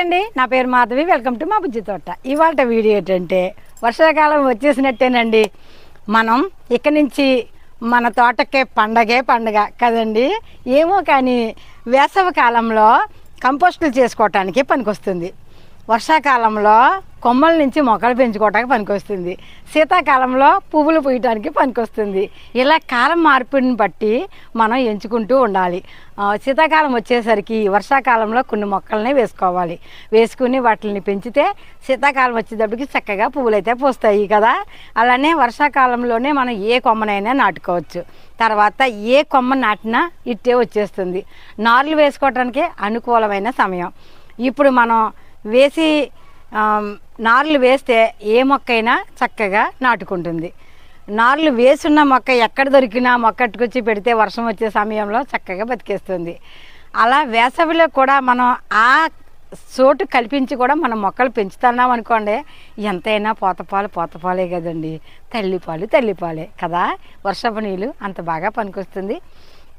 అండి. నా పేరు మాధవి. వెల్కమ్ టు మా బుజ్జి తోట. ఇవాళ వీడియో ఏంటంటే వర్షాకాలం వచ్చేసినట్టేనండి. మనం ఇక్కడి నుంచి మన తోటకే పండగే పండగ కదండి. ఏమో కానీ వేసవి కాలంలో కంపోస్టులు చేసుకోవటానికి పనికొస్తుంది. వర్షాకాలంలో కొమ్మల నుంచి మొక్కలు పెంచుకోవటానికి పనికొస్తుంది. శీతాకాలంలో పువ్వులు పూయటానికి పనికొస్తుంది. ఇలా కాలం మార్పుని బట్టి మనం ఎంచుకుంటూ ఉండాలి. శీతాకాలం వచ్చేసరికి వర్షాకాలంలో కొన్ని మొక్కలనే వేసుకోవాలి. వేసుకుని వాటిని పెంచితే శీతాకాలం వచ్చేటప్పటికి చక్కగా పువ్వులైతే పూస్తాయి కదా. అలానే వర్షాకాలంలోనే మనం ఏ కొమ్మనైనా నాటుకోవచ్చు. తర్వాత ఏ కొమ్మ నాటినా ఇట్టే వచ్చేస్తుంది. నార్లు వేసుకోవటానికి అనుకూలమైన సమయం. ఇప్పుడు మనం వేసి నార్లు వేస్తే ఏ మొక్కైనా చక్కగా నాటుకుంటుంది. నార్లు వేసున్న మొక్క ఎక్కడ దొరికినా మొక్క అట్టుకొచ్చి పెడితే వర్షం వచ్చే సమయంలో చక్కగా బతికేస్తుంది. అలా వేసవిలో కూడా మనం ఆ చోటు కల్పించి కూడా మనం మొక్కలు పెంచుతున్నాం అనుకోండి ఎంతైనా పోతపాలు పోతపాలే కదండి. తల్లిపాలు తల్లిపాలే కదా? వర్షపు నీళ్ళు అంత బాగా పనికొస్తుంది.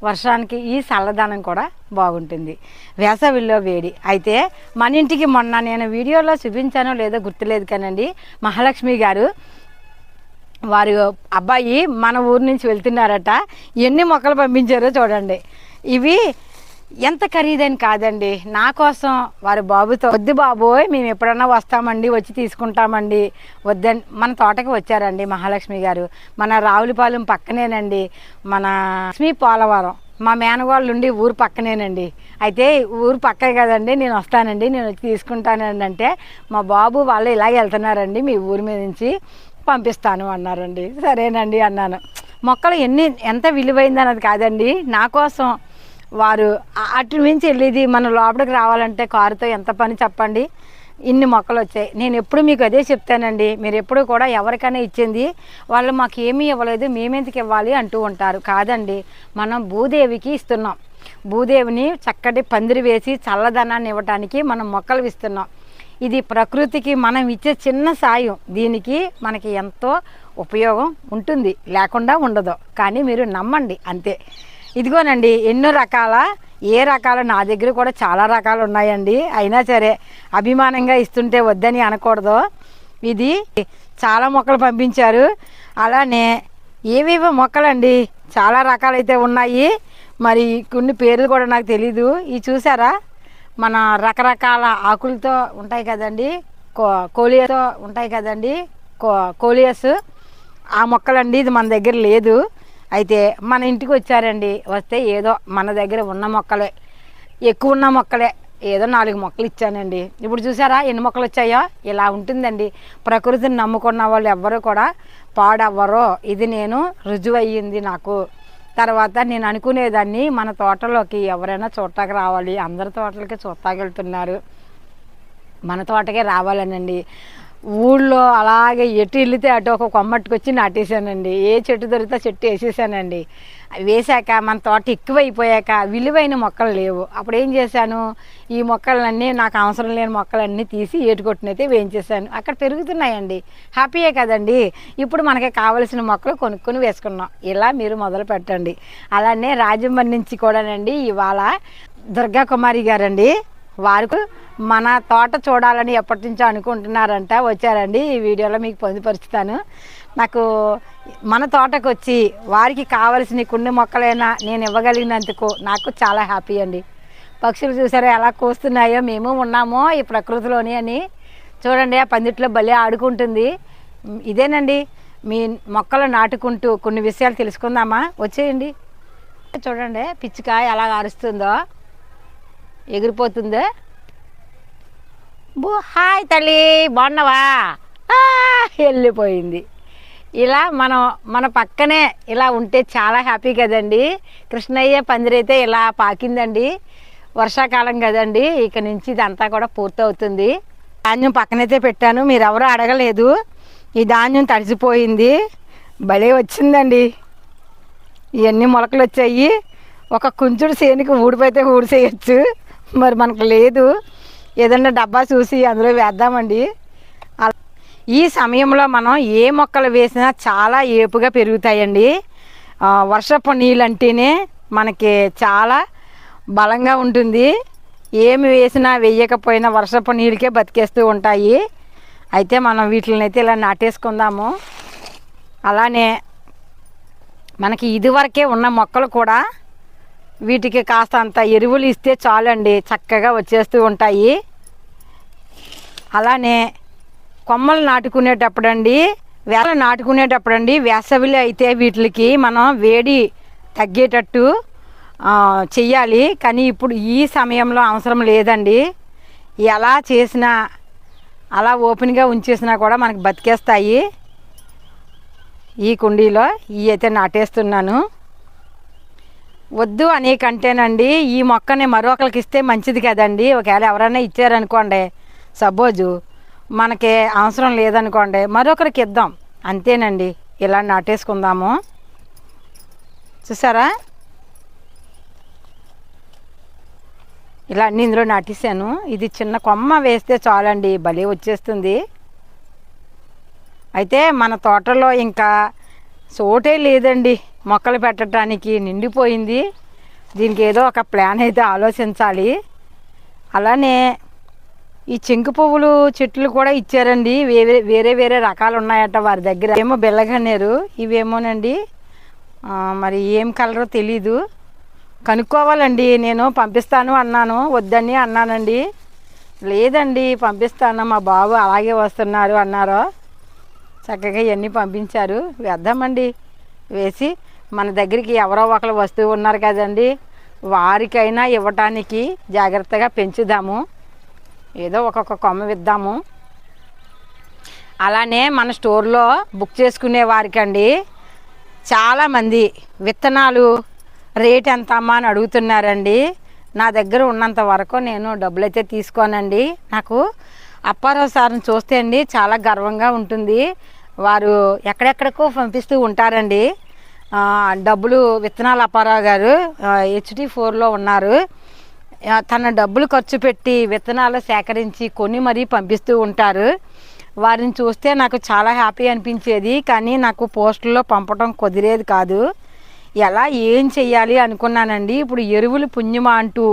వర్షానికి ఈ చల్లదనం కూడా బాగుంటుంది. వేసవిలో వేడి. అయితే మన ఇంటికి మొన్న నేను వీడియోలో చూపించానో లేదో గుర్తులేదు కానండి. మహాలక్ష్మి గారు వారి అబ్బాయి మన ఊరు నుంచి వెళ్తున్నారట. ఎన్ని మొక్కలు పంపించారో చూడండి. ఇవి ఎంత ఖరీదైన కాదండి. నా కోసం వారి బాబుతో వద్దు బాబోయ్ మేము ఎప్పుడన్నా వస్తామండి వచ్చి తీసుకుంటామండి. వద్దని మన తోటకి వచ్చారండి మహాలక్ష్మి గారు. మన రావులపాలెం పక్కనేనండి. మన లక్ష్మీ పోలవరం. మా మేనగాళ్ళు ఉండి ఊరు పక్కనేనండి. అయితే ఊరు పక్కే కదండి నేను వస్తానండి నేను వచ్చి తీసుకుంటానండి అంటే మా బాబు వాళ్ళు ఇలాగే వెళ్తున్నారండి మీ ఊరి మీద నుంచి పంపిస్తాను అన్నారండి. సరేనండి అన్నాను. మొక్కలు ఎన్ని ఎంత విలువైంది అన్నది కాదండి. నా కోసం వారు అటు నుంచి వెళ్ళేది మన లోపలికి రావాలంటే కారుతో ఎంత పని చెప్పండి? ఇన్ని మొక్కలు వచ్చాయి. నేను ఎప్పుడు మీకు అదే చెప్తానండి. మీరు ఎప్పుడు కూడా ఎవరికైనా ఇచ్చింది వాళ్ళు మాకు ఏమీ ఇవ్వలేదు మేమెందుకు ఇవ్వాలి అంటూ ఉంటారు. కాదండి మనం భూదేవికి ఇస్తున్నాం. భూదేవిని చక్కటి పందిరి వేసి చల్లదనాన్ని ఇవ్వటానికి మనం మొక్కలు ఇస్తున్నాం. ఇది ప్రకృతికి మనం ఇచ్చే చిన్న సాయం. దీనికి మనకి ఎంతో ఉపయోగం ఉంటుంది. లేకుండా ఉండదు. కానీ మీరు నమ్మండి అంతే. ఇదిగోనండి ఎన్నో రకాల ఏ రకాల నా దగ్గర కూడా చాలా రకాలు ఉన్నాయండి. అయినా సరే అభిమానంగా ఇస్తుంటే వద్దని అనకూడదు. ఇది చాలా మొక్కలు పంపించారు. అలానే ఏవేవో మొక్కలండి చాలా రకాలైతే ఉన్నాయి. మరి కొన్ని పేర్లు కూడా నాకు తెలీదు. ఇవి చూసారా? మన రకరకాల ఆకులతో ఉంటాయి కదండి. కో కోలియాతో ఉంటాయి కదండి. Co coleus. ఆ మొక్కలండి ఇది మన దగ్గర లేదు. అయితే మన ఇంటికి వచ్చారండి. వస్తే ఏదో మన దగ్గర ఉన్న మొక్కలే. ఎక్కువ ఉన్న మొక్కలే. ఏదో నాలుగు మొక్కలు ఇచ్చానండి. ఇప్పుడు చూసారా ఎన్ని మొక్కలు వచ్చాయో? ఇలా ఉంటుందండి. ప్రకృతిని నమ్ముకున్న వాళ్ళు ఎవ్వరూ కూడా పాడవ్వరో. ఇది నేను రుజువు అయ్యింది నాకు. తర్వాత నేను అనుకునేదాన్ని మన తోటలోకి ఎవరైనా చూడటానికి రావాలి. అందరి తోటలకి చూడటానికి వెళ్తున్నారు. మన తోటకే రావాలనండి. ఊళ్ళో అలాగే ఎటు వెళితే అటు ఒక కొమ్మట్టుకొచ్చి నాటేశానండి. ఏ చెట్టు దొరికితే చెట్టు వేసేసానండి. అవి వేసాక మన తోట ఎక్కువైపోయాక విలువైన మొక్కలు లేవు. అప్పుడు ఏం చేశాను? ఈ మొక్కలన్నీ నాకు అవసరం లేని మొక్కలన్నీ తీసి ఏటుకొట్టినైతే వేయించేసాను అక్కడ పెరుగుతున్నాయండి. హ్యాపీయే కదండి. ఇప్పుడు మనకి కావలసిన మొక్కలు కొనుక్కొని వేసుకున్నాం. ఇలా మీరు మొదలు పెట్టండి. అలానే రాజమండ్రి నుంచి కూడానండి ఇవాళ దుర్గా కుమారి గారండి. వారికి మన తోట చూడాలని ఎప్పటి నుంచో అనుకుంటున్నారంట వచ్చారండి. ఈ వీడియోలో మీకు పొందుపరుచుతాను నాకు మన తోటకు వచ్చి వారికి కావలసిన కొన్ని మొక్కలైనా నేను ఇవ్వగలిగినందుకు నాకు చాలా హ్యాపీ అండి. పక్షులు చూసారా ఎలా కూస్తున్నాయో మేము ఉన్నామో ఈ ప్రకృతిలోని అని. చూడండి ఆ పందిట్లో భలే ఆడుకుంటుంది. ఇదేనండి మీ మొక్కలు నాటుకుంటూ కొన్ని విషయాలు తెలుసుకుందామా? వచ్చేయండి. చూడండి పిచ్చుక ఎలా అరుస్తుందో ఎగిరిపోతుందో. బో హాయ్ తల్లి బాగున్నావా? వెళ్ళిపోయింది. ఇలా మనం మన పక్కనే ఇలా ఉంటే చాలా హ్యాపీ కదండి. కృష్ణయ్య పందిరైతే ఇలా పాకిందండి. వర్షాకాలం కదండి ఇక నుంచి ఇదంతా కూడా పూర్తవుతుంది. ధాన్యం పక్కనైతే పెట్టాను మీరు ఎవరు అడగలేదు. ఈ ధాన్యం తడిసిపోయింది. భలే వచ్చిందండి. ఇవన్నీ మొలకలు వచ్చాయి ఒక కుంచుడు సేనికి ఊడిపోతే ఊడిసేయచ్చు. మరి మనకు లేదు. ఏదన్నా డబ్బా చూసి అందులో వేద్దామండి. ఈ సమయంలో మనం ఏ మొక్కలు వేసినా చాలా ఏపుగా పెరుగుతాయండి. వర్షపు నీళ్ళు అంటేనే మనకి చాలా బలంగా ఉంటుంది. ఏమి వేసినా వేయకపోయినా వర్షపు నీళ్ళకే బతికేస్తూ ఉంటాయి. అయితే మనం వీటిని అయితే ఇలా నాటేసుకుందాము. అలానే మనకి ఇదివరకే ఉన్న మొక్కలు కూడా వీటికి కాస్త అంత ఎరువులు ఇస్తే చాలండి చక్కగా వచ్చేస్తూ ఉంటాయి. అలానే కొమ్మలు నాటుకునేటప్పుడండి వేల నాటుకునేటప్పుడండి వేసవిలో అయితే వీటికి మనం వేడి తగ్గేటట్టు చెయ్యాలి. కానీ ఇప్పుడు ఈ సమయంలో అవసరం లేదండి. ఎలా చేసినా అలా ఓపెన్గా ఉంచేసినా కూడా మనకు బతికేస్తాయి. ఈ కుండీలో ఇవి అయితే నాటేస్తున్నాను. వద్దు అనే కంటేనండి ఈ మొక్కని మరొకరికి ఇస్తే మంచిది కదండి. ఒకవేళ ఎవరైనా ఇచ్చారనుకోండి సపోజు మనకి అవసరం లేదనుకోండి మరొకరికి ఇద్దాం. అంతేనండి. ఇలా నాటేసుకుందాము. చూసారా? ఇలా అన్ని ఇందులో నాటేసాను ఇది చిన్న కొమ్మ వేస్తే చాలండి. భలే వచ్చేస్తుంది. అయితే మన తోటలో ఇంకా చోటే లేదండి. మొక్కలు పెట్టడానికి నిండిపోయింది. దీనికి ఏదో ఒక ప్లాన్ అయితే ఆలోచించాలి. అలానే ఈ చెంకు పువ్వులు చెట్లు కూడా ఇచ్చారండి. వేరే వేరే వేరే రకాలు ఉన్నాయట వారి దగ్గర. ఏమో బెల్లగన్నేరు ఇవేమోనండి. మరి ఏం కలరో తెలీదు. కనుక్కోవాలండి. నేను పంపిస్తాను అన్నాను. వద్దని అన్నానండి. లేదండి పంపిస్తాను. మా బాబు అలాగే వస్తున్నారు అన్నారు. చక్కగా ఇవన్నీ పంపించారు. వేద్దామండి. వేసి మన దగ్గరికి ఎవరో ఒకరు వస్తూ ఉన్నారు కదండి. వారికైనా ఇవ్వటానికి జాగ్రత్తగా పెంచుదాము. ఏదో ఒక్కొక్క కొమ్మ విద్దాము. అలానే మన స్టోర్లో బుక్ చేసుకునే వారికండి. చాలామంది విత్తనాలు రేట్ ఎంత అమ్మా అని అడుగుతున్నారండి. నా దగ్గర ఉన్నంత వరకు నేను డబ్బులు అయితే తీసుకోనండి. నాకు అప్పారావు సార్ని చూస్తే అండి చాలా గర్వంగా ఉంటుంది. వారు ఎక్కడెక్కడికో పంపిస్తూ ఉంటారండి. డబ్బులు విత్తనాల అప్పారావు గారు హెచ్డి ఫోర్లో ఉన్నారు. తన డబ్బులు ఖర్చు పెట్టి విత్తనాలు సేకరించి కొని మరీ పంపిస్తూ ఉంటారు. వారిని చూస్తే నాకు చాలా హ్యాపీ అనిపించేది కానీ నాకు పోస్టుల్లో పంపడం కుదిరేది కాదు. ఎలా ఏం చెయ్యాలి అనుకున్నానండి. ఇప్పుడు ఎరువులు పుణ్యమా అంటూ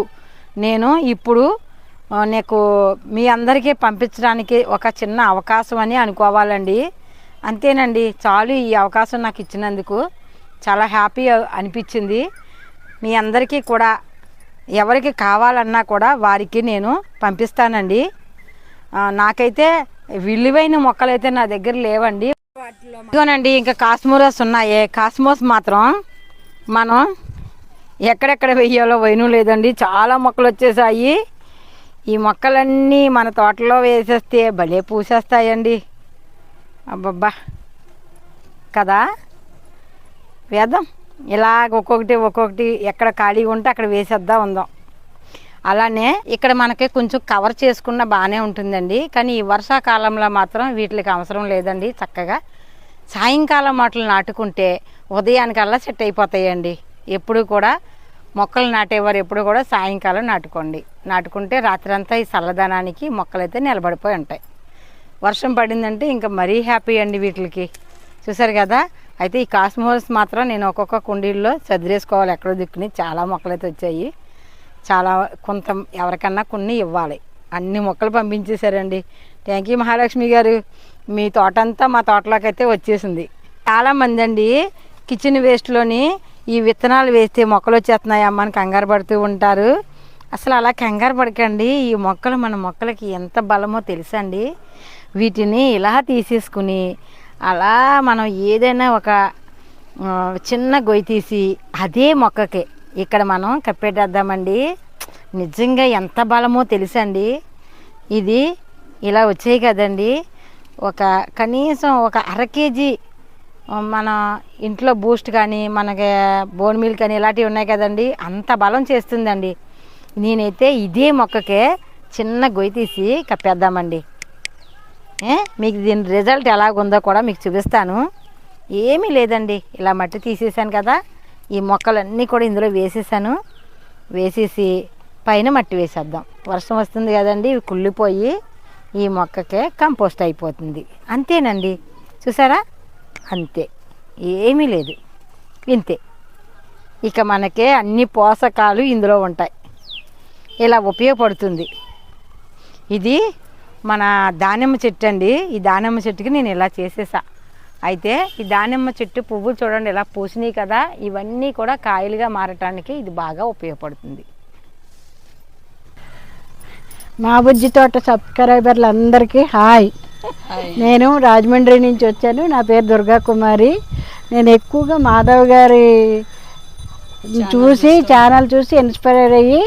నేను ఇప్పుడు నీకు మీ అందరికీ పంపించడానికి ఒక చిన్న అవకాశం అని అనుకోవాలండి. అంతేనండి చాలు ఈ అవకాశం నాకు ఇచ్చినందుకు. చాలా హ్యాపీ అనిపించింది. మీ అందరికీ కూడా ఎవరికి కావాలన్నా కూడా వారికి నేను పంపిస్తానండి. నాకైతే విలువైన మొక్కలైతే నా దగ్గర లేవండి. ఇదిగోనండి ఇంకా కాస్మోరస్ ఉన్నాయి. కాస్మోస్ మాత్రం మనం ఎక్కడెక్కడ వెయ్యాలో వైను లేదండి. చాలా మొక్కలు వచ్చేసాయి. ఈ మొక్కలన్నీ మన తోటలో వేసేస్తే భలే పూసేస్తాయండి. అబ్బబ్బా. కదా? వేద్దాం. ఇలాగ ఒక్కొక్కటి ఒక్కొక్కటి ఎక్కడ ఖాళీగా ఉంటే అక్కడ వేసేద్దాం ఉందాం. అలానే ఇక్కడ మనకి కొంచెం కవర్ చేసుకున్న బాగానే ఉంటుందండి. కానీ ఈ వర్షాకాలంలో మాత్రం వీటికి అవసరం లేదండి చక్కగా. సాయంకాలం మాటలు నాటుకుంటే ఉదయానికల్లా సెట్ అయిపోతాయండి. ఎప్పుడు కూడా మొక్కలు నాటేవారు ఎప్పుడు కూడా సాయంకాలం నాటుకోండి. నాటుకుంటే రాత్రంతా ఈ చల్లదనానికి మొక్కలైతే నిలబడిపోయి ఉంటాయి. వర్షం పడిందంటే ఇంకా మరీ హ్యాపీ అండి వీటికి. చూసారు కదా? అయితే ఈ కాస్మోస్ మాత్రం నేను ఒక్కొక్క కుండీల్లో చదిరేసుకోవాలి ఎక్కడో దిక్కుని చాలా మొక్కలైతే వచ్చాయి. చాలా కొంత ఎవరికన్నా కొన్ని ఇవ్వాలి. అన్ని మొక్కలు పంపించేశారండి. థ్యాంక్ యూ మహాలక్ష్మి గారు. మీ తోట అంతా మా తోటలోకి అయితే వచ్చేసింది. చాలామంది అండి కిచెన్ వేస్ట్లోని ఈ విత్తనాలు వేస్తే మొక్కలు వచ్చేస్తున్నాయమ్మా అని కంగారు పడుతూ ఉంటారు. అసలు అలా కంగారు పడకండి. ఈ మొక్కలు మన మొక్కలకి ఎంత బలమో తెలుసండి వీటిని ఇలా తీసేసుకుని అలా మనం ఏదైనా ఒక చిన్న గొయ్యి తీసి అదే మొక్కకి ఇక్కడ మనం కప్పెట్టేద్దామండి. నిజంగా ఎంత బలమో తెలుసండి. ఇది ఇలా వచ్చాయి కదండి. ఒక కనీసం ఒక అర కేజీ మన ఇంట్లో బూస్ట్ కానీ మనకి బోన్ మిల్క్ కానీ ఇలాంటివి ఉన్నాయి కదండి. అంత బలం చేస్తుందండి. నేనైతే ఇదే మొక్కకే చిన్న గొయ్యి తీసి కప్పేద్దామండి. మీకు దీని రిజల్ట్ ఎలాగుందో కూడా మీకు చూపిస్తాను. ఏమీ లేదండి ఇలా మట్టి తీసేసాను కదా. ఈ మొక్కలన్నీ కూడా ఇందులో వేసేసాను వేసేసి పైన మట్టి వేసేద్దాం. వర్షం వస్తుంది కదండి ఇవి కుళ్ళిపోయి ఈ మొక్కకే కంపోస్ట్ అయిపోతుంది. అంతేనండి చూసారా? అంతే ఏమీ లేదు ఇంతే. ఇక మనకే అన్ని పోషకాలు ఇందులో ఉంటాయి. ఇలా ఉపయోగపడుతుంది. ఇది మన దానిమ్మ చెట్టు అండి. ఈ దానిమ్మ చెట్టుకి నేను ఇలా చేసేసా. అయితే ఈ దానిమ్మ చెట్టు పువ్వులు చూడండి ఇలా పూసినాయి కదా. ఇవన్నీ కూడా కాయలుగా మారటానికి ఇది బాగా ఉపయోగపడుతుంది. మా బుజ్జి తోట సబ్స్క్రైబర్లు అందరికీ హాయ్. నేను రాజమండ్రి నుంచి వచ్చాను. నా పేరు దుర్గా కుమారి నేను ఎక్కువగా మాధవ్ గారి చూసి ఛానల్ చూసి ఇన్స్పైర్ అయ్యి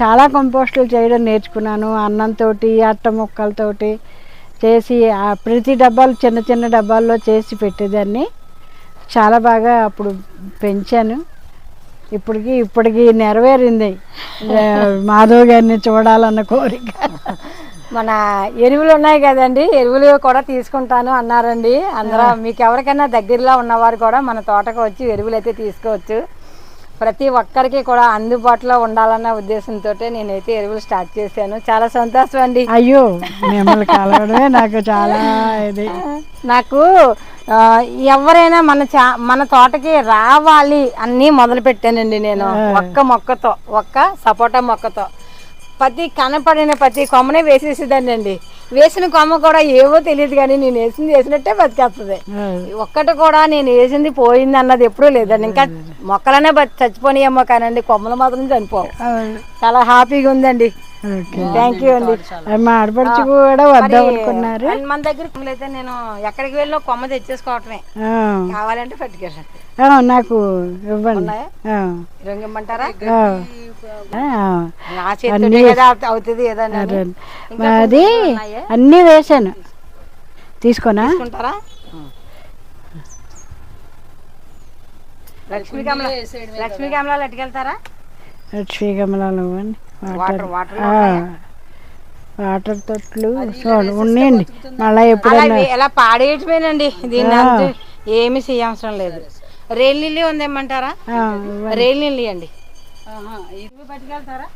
చాలా కంపోస్టులు చేయడం నేర్చుకున్నాను. అన్నంతో అట్ట ముక్కలతోటి చేసి ఆ ప్రతి డబ్బాలు చిన్న చిన్న డబ్బాల్లో చేసి పెట్టేదాన్ని. చాలా బాగా అప్పుడు పెంచాను. ఇప్పటికి ఇప్పటికి నెరవేరింది. మాధవ్ గారిని చూడాలన్న కోరిక. మన ఎరువులు ఉన్నాయి కదండి. ఎరువులు కూడా తీసుకుంటాను అన్నారండి. అందరూ మీకు ఎవరికైనా దగ్గరలో ఉన్నవారు కూడా మన తోటకు వచ్చి ఎరువులు అయితే తీసుకోవచ్చు. ప్రతి ఒక్కరికి కూడా అందుబాటులో ఉండాలన్న ఉద్దేశంతో నేనైతే ఎరువులు స్టార్ట్ చేశాను. చాలా సంతోషం అండి. అయ్యో కలవడమే నాకు చాలా ఇది. నాకు ఎవరైనా మన చా మన తోటకి రావాలి అన్నీ మొదలు పెట్టానండి నేను ఒక్క మొక్కతో ఒక్క సపోటా మొక్కతో. ప్రతి కనపడిన ప్రతి కొమ్మనే వేసేసేదాన్ని అండి వేసిన కొమ్మ కూడా ఏవో తెలియదు కానీ నేను వేసింది వేసినట్టే బతికేస్తుంది ఒక్కటి కూడా నేను వేసింది పోయింది అన్నది ఎప్పుడూ లేదండి. ఇంకా మొక్కలనే బతి చచ్చిపోనియేమో కానండి కొమ్మలు మాత్రం చనిపోవు. చాలా హ్యాపీగా ఉందండి. థ్యాంక్ యూ అండి. మా ఆడపడుచు కూడా వద్దాం అనుకున్నారు. మన దగ్గర అయితే నేను ఎక్కడికి వెళ్ళినా కొమ్మ తెచ్చేసుకోవటమే. కావాలంటే పట్టుకెళ్ళండి. ఆ, నాకు ఇవ్వండి. ఇవ్వమంటారా ఆ, ఆ, నా చేతితోనే కదా అవు- అవుతుంది ఏదన్నా అదే. అన్నీ వేసాను. తీసుకోనా? తీసుకుంటారా? లక్ష్మీ కమల లక్ష్మీ కమలాలు ఎట్టుకెళ్తారా? లక్ష్మీ కమలాలు వాటర్ వాటర్ వాటర్ ఆ, వాటర్ తొట్లు ఉన్నాయండి. మళ్ళీ అలా ఎప్పుడైనా ఇవి ఎలా పాడేయటమేనండి. దీన్ని అంతే ఏమి చేయవసరం లేదు. రేల్ నీళ్ళు ఉందేమంటారా. రేల్ నీళ్ళు ఇవ్వండి. ఇవి పట్టుకెళ్తారా?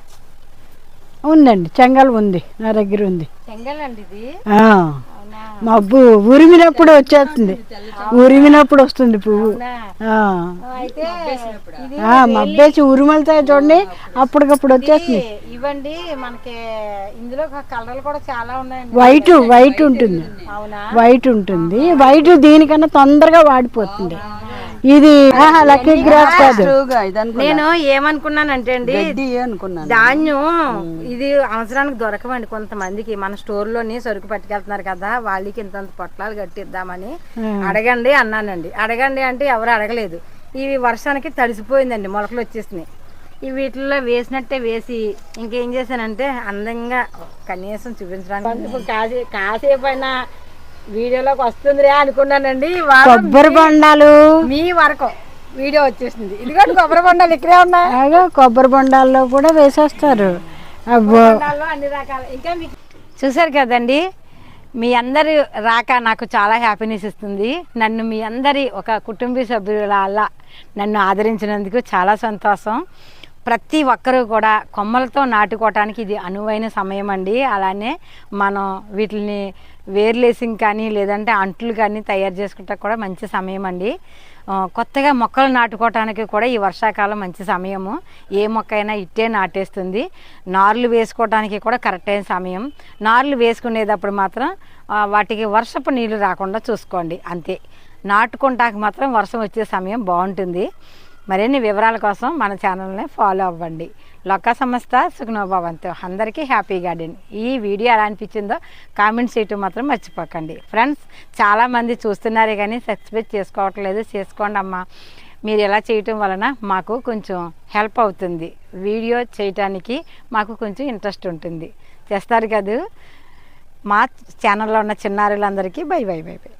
ఉందండి చెంగల్ ఉంది నా దగ్గర ఉంది. మబ్బు ఉరిమినప్పుడు వచ్చేస్తుంది. ఉరిమినప్పుడు వస్తుంది పువ్వు. మబ్బేసి ఉరుమలుతాయి చూడండి అప్పటికప్పుడు వచ్చేస్తుంది. ఇవ్వండి మనకి ఇందులో కలర్లు కూడా చాలా ఉన్నాయండి. వైట్ వైట్ ఉంటుంది. అవునా? వైట్ ఉంటుంది. వైట్ దీనికన్నా తొందరగా వాడిపోతుంది. ఇది లక్కీ గ్రాస్ కాదు. నేను ఏమనుకున్నానంటే అండి అనుకున్నాను. ధాన్యం ఇది అవసరానికి దొరకవండి కొంతమందికి. మన స్టోర్లోని సరుకు పట్టుకెళ్తున్నారు కదా వాళ్ళకి ఇంత పొట్లాలు కట్టిద్దామని అడగండి అన్నానండి. అడగండి అంటే ఎవరు అడగలేదు. ఇవి వర్షానికి తడిసిపోయిందండి మొలకలు వచ్చేసినాయి. ఈ వీటిల్లో వేసినట్టే వేసి ఇంకేం చేశానంటే అందంగా కనీసం చూపించడానికి కాసే కాసేపు అయినా వీడియోలోకి వస్తుందిరే అనుకున్నానండి. కొబ్బరి బొండాలు. మీ వరకు వీడియో వచ్చేసింది. ఇదిగోండి కొబ్బరి బొండాలు ఇక్కడే ఉన్నాయి. కొబ్బరి బొండాల్లో కూడా వేసేస్తారు. అబ్బో. బొండాల్లో అన్ని రకాలు. ఇంకా మీకు చూసారు కదండి? మీ అందరి రాక నాకు చాలా హ్యాపీనెస్ ఇస్తుంది. నన్ను మీ అందరి ఒక కుటుంబ సభ్యుల నన్ను ఆదరించినందుకు చాలా సంతోషం. ప్రతి ఒక్కరూ కూడా కొమ్మలతో నాటుకోవటానికి ఇది అనువైన సమయం అండి అలానే మనం వీటిని వేర్లేసింగ్ కానీ లేదంటే అంట్లు కానీ తయారు చేసుకుంటా కూడా మంచి సమయం అండి కొత్తగా మొక్కలు నాటుకోవటానికి కూడా ఈ వర్షాకాలం మంచి సమయము. ఏ మొక్క అయినా ఇట్టే నాటేస్తుంది. నార్లు వేసుకోవడానికి కూడా కరెక్ట్ అయిన సమయం. నార్లు వేసుకునేటప్పుడు మాత్రం వాటికి వర్షపు నీళ్ళు రాకుండా చూసుకోండి. అంతే. నాటుకుంటానికి మాత్రం వర్షం వచ్చే సమయం బాగుంటుంది. మరిన్ని వివరాల కోసం మన ఛానల్ని ఫాలో అవ్వండి. లొక్క సంస్థ సుఖనోభవంతో అందరికీ హ్యాపీ గార్డెన్. ఈ వీడియో ఎలా అనిపించిందో కామెంట్ చేయటం మాత్రం మర్చిపోకండి. ఫ్రెండ్స్ చాలామంది చూస్తున్నారే కానీ సబ్స్క్రైబ్ చేసుకోవట్లేదు. చేసుకోండి అమ్మా. మీరు ఇలా చేయటం వలన మాకు కొంచెం హెల్ప్ అవుతుంది. వీడియో చేయటానికి మాకు కొంచెం ఇంట్రెస్ట్ ఉంటుంది. చేస్తారు కదా? మా ఛానల్లో ఉన్న చిన్నారులందరికీ బై బై బై బై.